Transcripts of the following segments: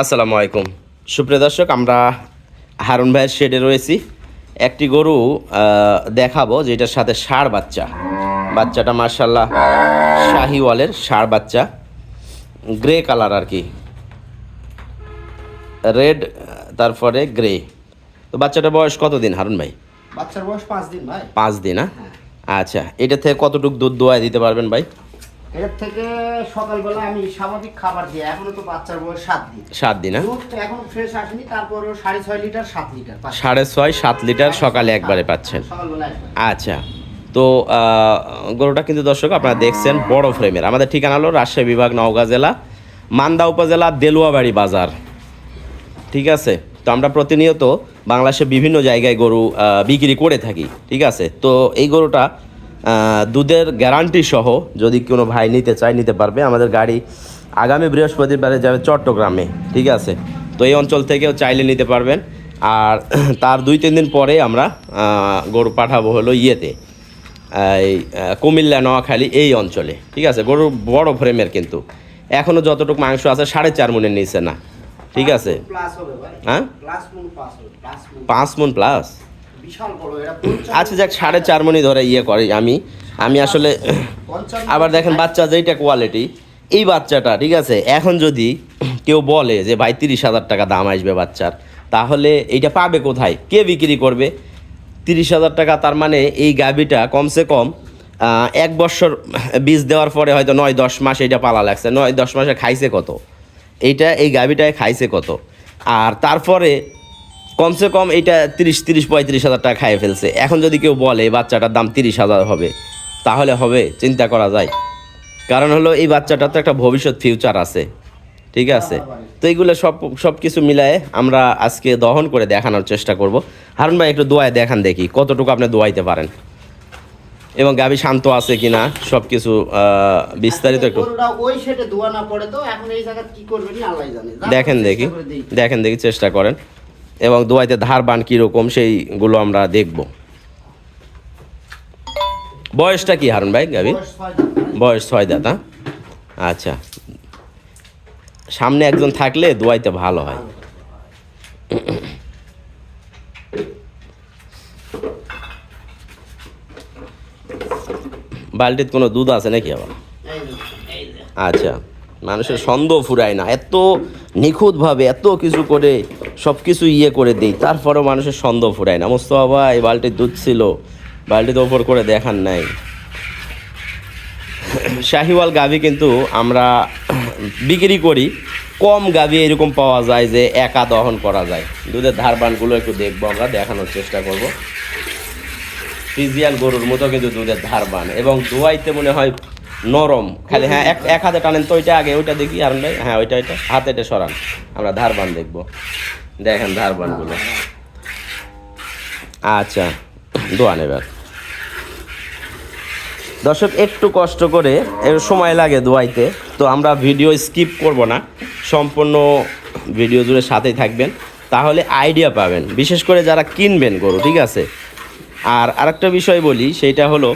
আসসালামু আলাইকুম। সুপ্রিয় দর্শক আমরা হারুন ভাইয়ের শেডে রয়েছি। একটি গরু দেখাবো যেটার সাথে ষাঁড় বাচ্চা। বাচ্চাটা মার্শাল্লাহ শাহিওয়ালের ষাঁড় বাচ্চা। গ্রে কালার আর কি। রেড তারপরে গ্রে। তো বাচ্চাটার বয়স কত দিন হারুন ভাই? বাচ্চার বয়স পাঁচ দিন ভাই। পাঁচ দিন হ্যাঁ। আচ্ছা এটা থেকে কতটুকু দুধ দোয়ায় দিতে পারবেন ভাই? এর থেকে সকালবেলা আমি স্বাভাবিক খাবার দিই এখনও তো বাচ্চার বয়স সাত দিন। সাত দিন হ্যাঁ? এখন ফ্রেশ আসেনি তারপরেও সাড়ে ছয় লিটার সাত লিটার সাড়ে ছয় সাত লিটার সকালে একবারে পাচ্ছেন। আচ্ছা তো গরুটা কিন্তু দর্শক আপনারা দেখছেন বড় ফ্রেমের। আমাদের ঠিকানা হলো রাজশাহী বিভাগ নওগাঁ জেলা মান্দা উপজেলা দেলুয়াবাড়ি বাজার। ঠিক আছে? তো আমরা প্রতিনিয়ত বাংলাদেশের বিভিন্ন জায়গায় গরু বিক্রি করে থাকি। ঠিক আছে? তো এই গরুটা দুধের গ্যারান্টি সহ যদি কোনো ভাই নিতে চায় নিতে পারবে। আমাদের গাড়ি আগামী বৃহস্পতিবারে যাবে চট্টগ্রামে ঠিক আছে? তো এই অঞ্চল থেকেও চাইলে নিতে পারবেন। আর তার দুই তিন দিন পরে আমরা গরু পাঠাবো হলো ইয়েতে। এই কুমিল্লা নোয়াখালী এই অঞ্চলে ঠিক আছে? গরু বড় ফ্রেমের কিন্তু। এখনও যতটুকু মাংস আছে সাড়ে চার মনের নিচে না ঠিক আছে? হ্যাঁ? পাঁচ মন প্লাস বিশাল বড় এটা আচ্ছা যাক সাড়ে চার মনি ধরে ইয়ে করে আমি। আমি আসলে আবার দেখেন বাচ্চা যেইটা কোয়ালিটি এই বাচ্চাটা ঠিক আছে? এখন যদি কেউ বলে যে ভাই তিরিশ হাজার টাকা দাম আসবে বাচ্চার তাহলে এইটা পাবে কোথায়? কে বিক্রি করবে? তিরিশ হাজার টাকা তার মানে এই গাভিটা কমসে কম এক বছর বীজ দেওয়ার পরে হয়তো নয় দশ মাস এইটা পালা লাগছে। নয় দশ মাসে খাইছে কত? এইটা এই গাভিটায় খাইছে কত? আর তারপরে কমসে কম এইটা তিরিশ তিরিশ পঁয়ত্রিশ হাজার টাকা খাইয়ে ফেলছে। এখন যদি কেউ বলে বাচ্চাটার দাম তিরিশ হাজার হবে তাহলে হবে চিন্তা করা যায়। কারণ হলো এই বাচ্চাটার তো একটা ভবিষ্যৎ ফিউচার আছে ঠিক আছে? তো এইগুলো সব সব কিছু মিলায়ে আমরা আজকে দহন করে দেখানোর চেষ্টা করব। হারুন ভাই একটু দোয়ায় দেখান দেখি কতটুকু আপনি দোয়াইতে পারেন? এবং গাভী শান্ত আছে কিনা সব কিছু বিস্তারিত একটু। দেখেন দেখি। দেখেন দেখি চেষ্টা করেন। এবং দোয়াইতে ধার বান কীরকম সেইগুলো আমরা দেখব। বয়সটা কি হারুন ভাই গাভী? বয়স ছয় দাঁত। হ্যাঁ? আচ্ছা। সামনে একজন থাকলে দোয়াইতে ভালো হয়। বালতিতে কোনো দুধ আছে নাকি আবার। আচ্ছা। মানুষের সন্দেহ ফুরায় না, এত নিখুঁতভাবে এত কিছু করে সব কিছু ইয়ে করে দিই তারপরেও মানুষের সন্দেহ ফুরায় না। মোস্তফা ভাই বালতির দুধ ছিল বালতিতে ওপর করে দেখান নাই। শাহিওয়াল গাভি কিন্তু আমরা বিক্রি করি, কম গাভি এরকম পাওয়া যায় যে একা দহন করা যায়। দুধের ধারবানগুলো একটু দেখব আমরা, দেখানোর চেষ্টা করব। ফিজিয়াল গরুর মতো কিন্তু দুধের ধারবান এবং দোয়াইতে মনে হয় নরম। খালি হ্যাঁ এক এক হাতে টানেন তো ওইটা আগে, ওইটা দেখি, আর হ্যাঁ ওইটা ওইটা। হাতে এটা সরান। আমরা ধারবান দেখব। দেখেন ধারবানগুলো। আচ্ছা দোয়ান এবার দর্শক, একটু কষ্ট করে সময় লাগে দোয়াইতে, তো আমরা ভিডিও স্কিপ করব না। সম্পূর্ণ ভিডিও জুড়ে সাথেই থাকবেন। তাহলে আইডিয়া পাবেন। বিশেষ করে যারা কিনবেন গরু, ঠিক আছে? আর আরেকটা বিষয় বলি সেইটা হলো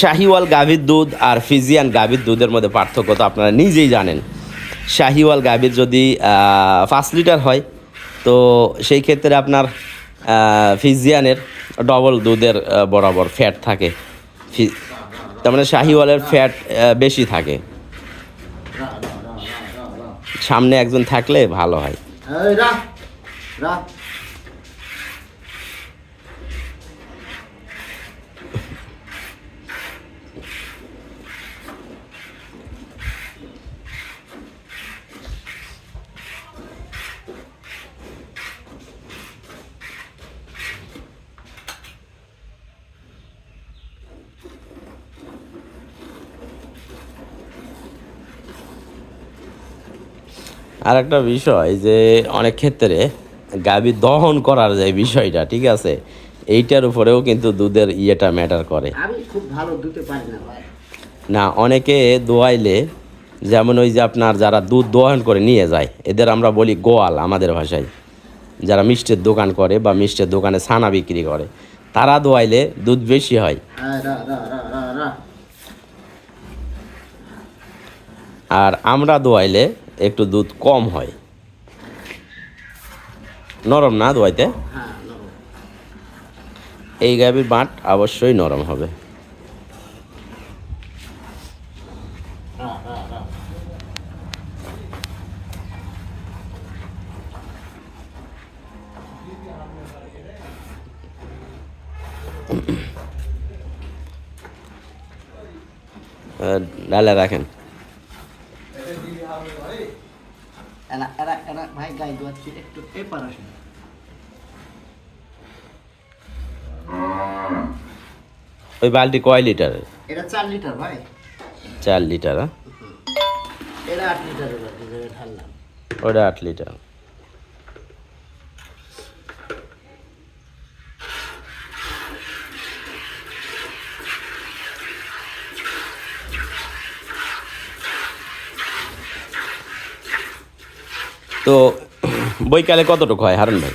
শাহিওয়াল গাভীর দুধ আর ফিজিয়ান গাভীর দুধের মধ্যে পার্থক্য তো আপনারা নিজেই জানেন। শাহিওয়াল গাভীর যদি পাঁচ লিটার হয়, তো সেই ক্ষেত্রে আপনার ফিজিয়ানের ডবল দুধের বরাবর ফ্যাট থাকে। তার মানে শাহিওয়ালের ফ্যাট বেশি থাকে। সামনে একজন থাকলে ভালো হয়। আর একটা বিষয় যে অনেক ক্ষেত্রে গাভী দহন করার যে বিষয়টা ঠিক আছে এইটার উপরেও কিন্তু দুধের ইয়েটা ম্যাটার করে। আমি খুব ভালো দুতে পারি না না অনেকে দোয়াইলে যেমন ওই যে আপনার যারা দুধ দোহন করে নিয়ে যায় এদের আমরা বলি গোয়াল আমাদের ভাষায়। যারা মিষ্টির দোকান করে বা মিষ্টির দোকানে ছানা বিক্রি করে তারা দোয়াইলে দুধ বেশি হয়। হ্যাঁ। আর আমরা দোয়াইলে একটু দুধ কম হয়। নরম না দোয়াইতে? এই গাভীর বাঁট অবশ্যই নরম হবে। ডালে রাখেন। এরা এরা এরা ভাই গাই দোয়াচ্ছি একটু ওই বালতি কয় লিটারের এটা চার লিটার ভাই। চার লিটার হ্যাঁ? এটা আট লিটারের বাকি ঢাললাম। ওটা আট লিটার। তো বৈকালে কতটুকু হয় হারুন ভাই?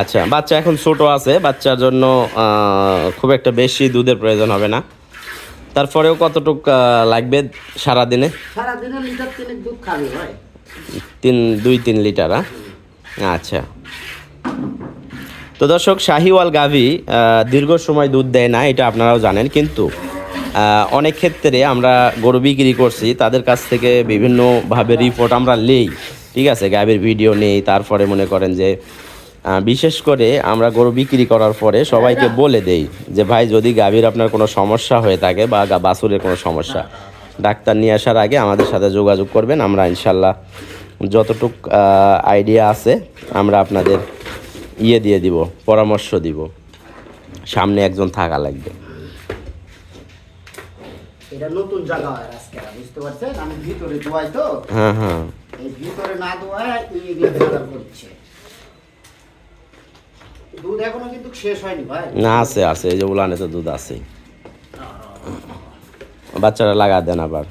আচ্ছা বাচ্চা এখন ছোট আছে বাচ্চার জন্য খুব একটা বেশি দুধের প্রয়োজন হবে না। তারপরেও কতটুক লাগবে সারাদিনে? তিন দুই তিন লিটার? আচ্ছা। তো দর্শক শাহিওয়াল গাভি দীর্ঘ সময় দুধ দেয় না এটা আপনারাও জানেন কিন্তু অনেক ক্ষেত্রে আমরা গরু বিক্রি করছি, তাদের কাছ থেকে বিভিন্নভাবে রিপোর্ট আমরা নেই, ঠিক আছে? গাভীর ভিডিও নেই, তারপরে মনে করেন যে বিশেষ করে আমরা গরু বিক্রি করার পরে সবাইকে বলে দেই যে, ভাই, যদি গাভীর আপনার কোনো সমস্যা হয়ে থাকে বা বাছুরের কোনো সমস্যা, ডাক্তার নিয়ে আসার আগে আমাদের সাথে যোগাযোগ করবেন, আমরা ইনশাল্লাহ যতটুক আইডিয়া আছে, আমরা আপনাদের ইয়ে দিয়ে দিব, পরামর্শ দিব। সামনে একজন থাকা লাগবে। এটা নতুন জায়গা হয় আজকে বুঝতে পারছেন? আমি ভিতরে দোয়াই তো। হ্যাঁ হ্যাঁ। এই ভিতরে না ভেজাল করছে। দুধ এখনও কিন্তু শেষ হয়নি ভাই। না আছে আছে। এই যে উলানে তো দুধ আছে বাচ্চারা লাগা দেন আবার।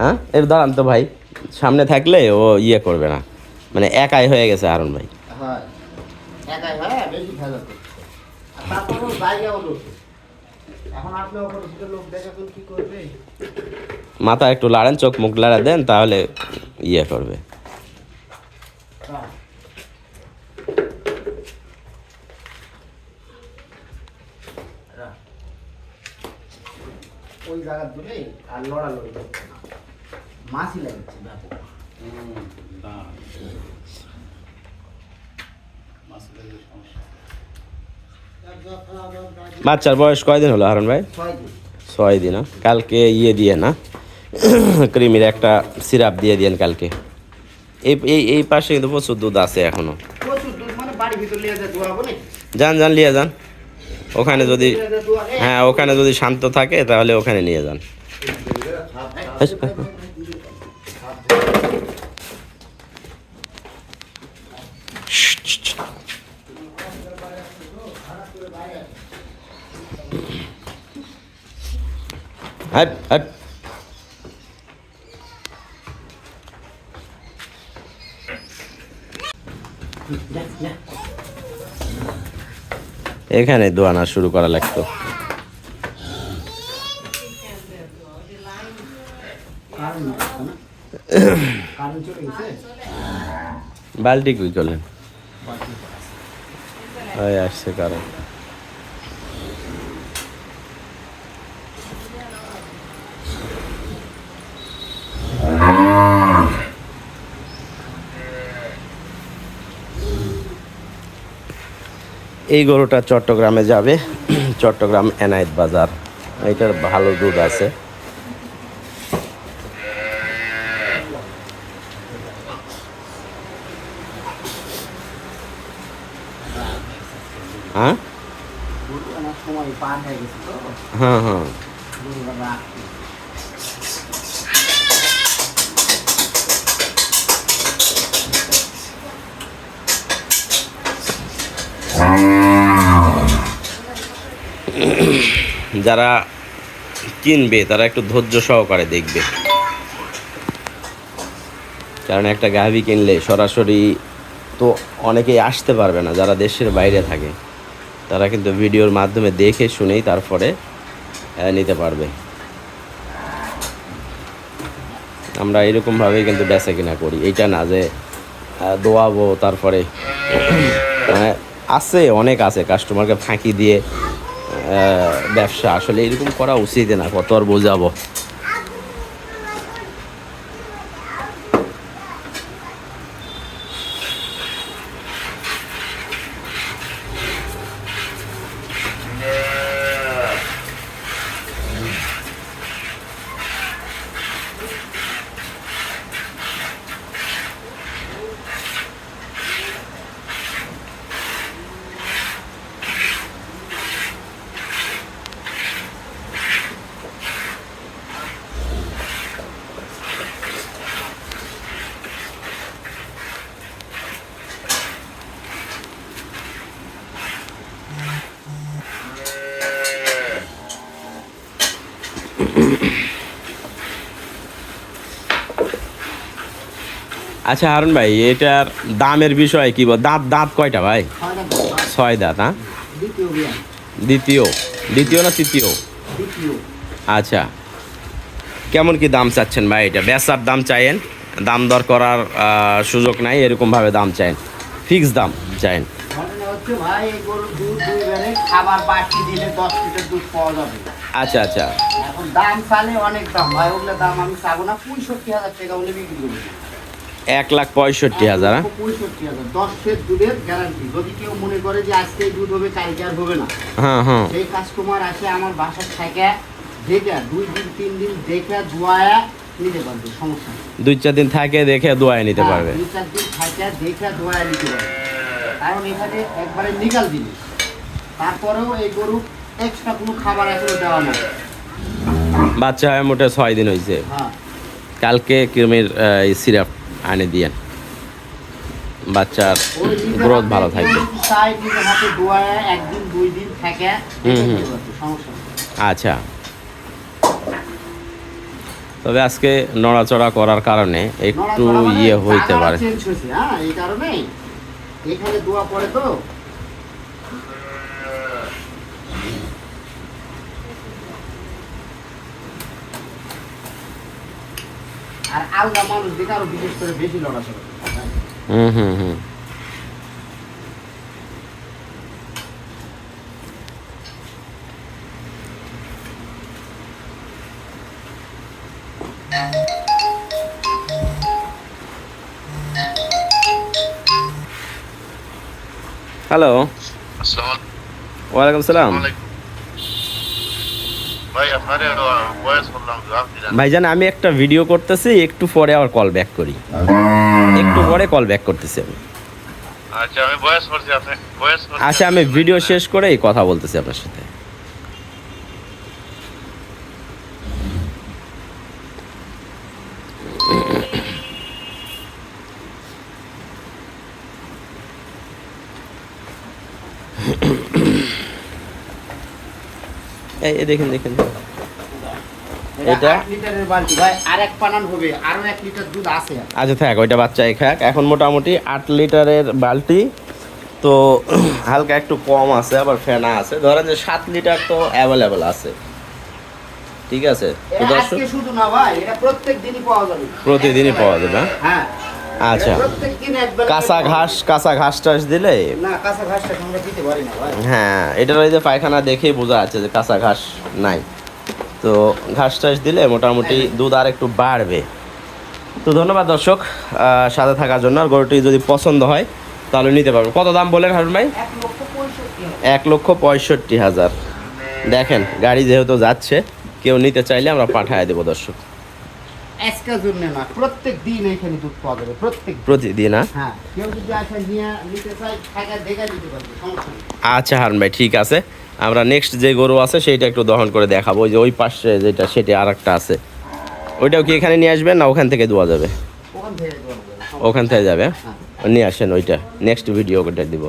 হ্যাঁ? এর দাঁড়ান তো ভাই। সামনে থাকলে ও ইয়ে করবে না। মানে একাই হয়ে গেছে হারুন ভাই। হয়। একাই হয় বেশি ভেজাল করছে। আর তারপরেও জায়গাও মাথা একটু লাড়েন চোখ মুখ লাড়া দেন তাহলে ইয়ে করবে। হ্যাঁ। ওই জায়গা দূরে আর লড়ালড়ি করছে না। মাছই লাগছে ব্যাপক বাচ্চার বয়স কয়দিন হলো হারুন ভাই? ছয় দিন হ্যাঁ? কালকে ইয়ে দিয়ে না ক্রিমির একটা সিরাপ দিয়ে দিয়েন কালকে। এই এই এই পাশে কিন্তু প্রচুর দুধ আছে এখনও। মানে যান যান নিয়ে যান। ওখানে যদি এই, হ্যাঁ। ওখানে যদি শান্ত থাকে তাহলে ওখানে নিয়ে যান। হাট হাট যা, যা। এখানে দোয়ানা শুরু করা লাগতো। বালতি কই করলেন আসছে কারণ এই গরুটা চট্টগ্রামে যাবে। চট্টগ্রাম এনায়েত বাজার। এটার ভালো দুধ আছে। হ্যাঁ? হয়ে হ্যাঁ। যারা কিনবে, তারা একটু ধৈর্য সহকারে দেখবে। কারণ একটা গাভী কিনলে সরাসরি তো অনেকেই আসতে পারবে না, যারা দেশের বাইরে থাকে। তারা কিন্তু ভিডিওর মাধ্যমে দেখে শুনেই তারপরে নিতে পারবে। আমরা এরকমভাবেই কিন্তু বেচা কিনা করি। এইটা না যে দোয়াবো তারপরে। মানে আছে, অনেক আছে। কাস্টমারকে ফাঁকি দিয়ে ব্যবসা। আসলে এরকম করা উচিত না কত আর বোঝাবো। আচ্ছা হারুন ভাই, এটার দামের বিষয়ে কি বল দাঁত দাঁত কয়টা ভাই? ছয় দাঁত হ্যাঁ? দ্বিতীয়। দ্বিতীয় না তৃতীয়? আচ্ছা। কেমন কি দাম চাচ্ছেন ভাই এটা? বেচার দাম চাইেন দাম দর করার সুযোগ নাই, এরকমভাবে দাম চাইেন ফিক্স দাম চাইেন আচ্ছা আচ্ছা। দাম চালে অনেক দাম। ভাই, ওগুলো দাম আমি চাবো না। পঁয়ষট্টি হাজার টাকা বিক্রি করব। এক লাখ পঁয়ষট্টি হাজার হ্যাঁ? পঁয়ষট্টি হাজার দশ দুধের গ্যারান্টি যদি কেউ মনে করে যে আজকে দুধ হবে কালকে আর হবে না হ্যাঁ হ্যাঁ। সেই কাস্টমার আসে আমার বাসার থেকে দেখে দুই দিন তিন দিন দেখে ধোয়া নিতে পারবে সমস্যা দুই চার দিন থাকে দেখে দোয়ায় নিতে হ্যাঁ, পারবে। দুই চার দিন থাকে দেখে ধোয়া নিতে পারবে। কারণ এখানে একবারে নিকাল জিনিস। তারপরেও এই গরু এক্সট্রা কোনো খাবার এখনও দেওয়া না বাচ্চা হয় মোটে ছয় দিন হয়েছে হ্যাঁ। কালকে কৃমির সিরাপ আনে দিয়েন। বাচ্চার গ্রোথ ভালো থাকবে। আচ্ছা। তবে আজকে নড়াচড়া করার কারণে একটু মানে ইয়ে হইতে পারে। হয়েছে হ্যাঁ এই কারণে এখানে দোয়া পড়ে তো আর আলগা মানুষ দেখে আরও বিশেষ করে বেশি লড়াচড়া করে। হুম হুম হুম। হ্যালো আসসালামু ওয়ালাইকুম সালাম আলাইকুম ভাই আপনার বয়স বললাম জবাব দিলেন ভাইজান আমি একটা ভিডিও করতেছি একটু পরে আবার কল ব্যাক করি। একটু পরে কল ব্যাক করতেছি আমি। আচ্ছা আমি করছি আচ্ছা আমি ভিডিও শেষ করেই কথা বলতেছি আপনার সাথে। এই দেখেন দেখেন। এটা এটা? লিটারের বালতি। ভাই আর এক পানান হবে আরও এক লিটার দুধ আছে। আচ্ছা থাক ওইটা বাচ্চাই খাক। এখন মোটামুটি আট লিটারের বালতি। তো হালকা একটু কম আছে আবার ফেনা আছে। ধরেন যে সাত লিটার তো অ্যাভেলেবেল আছে। ঠিক আছে? শুধু না ভাই এটা প্রত্যেক দিনই পাওয়া যাবে। প্রতিদিনই পাওয়া যাবে হ্যাঁ? আচ্ছা। কাঁচা ঘাস কাঁচা ঘাস টাস দিলে হ্যাঁ এটার ওই যে পায়খানা দেখেই বোঝা যাচ্ছে যে কাঁচা ঘাস নাই। তো ঘাস টাস দিলে মোটামুটি দুধ আর একটু বাড়বে। তো ধন্যবাদ দর্শক সাথে থাকার জন্য। আর গরুটি যদি পছন্দ হয় তাহলে নিতে পারবেন। কত দাম বলেন হারুন ভাই? এক লক্ষ পঁয়ষট্টি হাজার। এক লক্ষ পঁয়ষট্টি হাজার। দেখেন গাড়ি যেহেতু যাচ্ছে কেউ নিতে চাইলে আমরা পাঠায় দেবো দর্শক। আজকের জন্য না প্রত্যেক দিন এখানে দুধ পাওয়া যাবে প্রত্যেক প্রতিদিন হ্যাঁ? হ্যাঁ কেউ যদি আসে নিয়ে নিতে চাই টাকা দেখে দিতে পারবে সমস্যা আচ্ছা হারুন ভাই ঠিক আছে। আমরা নেক্সট যে গরু আছে সেইটা একটু দহন করে দেখাবো। ওই যে ওই পাশে যেটা সেটা আর একটা আছে। ওইটাও কি এখানে নিয়ে আসবেন না ওখান থেকে দেওয়া যাবে? ওখান থেকে যাবে, যাবে হ্যাঁ। নিয়ে আসেন ওইটা। নেক্সট ভিডিও ওটা দিব।